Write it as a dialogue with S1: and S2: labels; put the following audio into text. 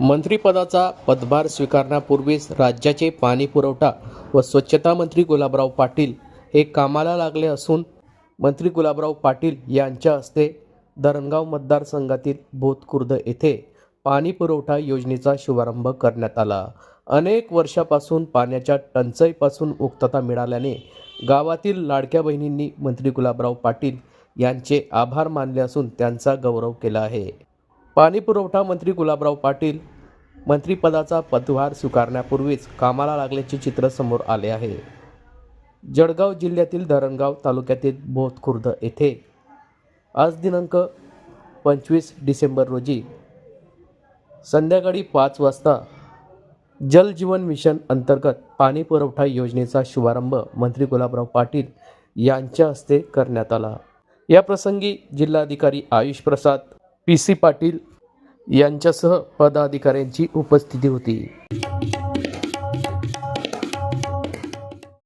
S1: मंत्रिपदाचा पदभार स्वीकारण्यापूर्वीच राज्याचे पाणी पुरवठा व स्वच्छता मंत्री गुलाबराव पाटील हे कामाला लागले असून मंत्री गुलाबराव पाटील यांच्या हस्ते धरणगाव मतदारसंघातील भूतखुर्द येथे पाणी पुरवठा योजनेचा शुभारंभ करण्यात आला. अनेक वर्षापासून पाण्याच्या टंचाईपासून मुक्तता मिळाल्याने गावातील लाडक्या बहिणींनी मंत्री गुलाबराव पाटील यांचे आभार मानले असून त्यांचा गौरव केला आहे. पाणी पुरवठा मंत्री गुलाबराव पाटील मंत्रिपदाचा पदभार स्वीकारण्यापूर्वीच कामाला लागल्याचे चित्र समोर आले आहे. जळगाव जिल्ह्यातील धरणगाव तालुक्यातील बोधखुर्द येथे आज दिनांक पंचवीस डिसेंबर रोजी संध्याकाळी पाच वाजता जल जीवन मिशन अंतर्गत पाणी पुरवठा योजनेचा शुभारंभ मंत्री गुलाबराव पाटील यांच्या हस्ते करण्यात आला. या प्रसंगी जिल्हाधिकारी आयुष प्रसाद पी सी पाटील यांच्यासह पदाधिकाऱ्यांची उपस्थिती होती.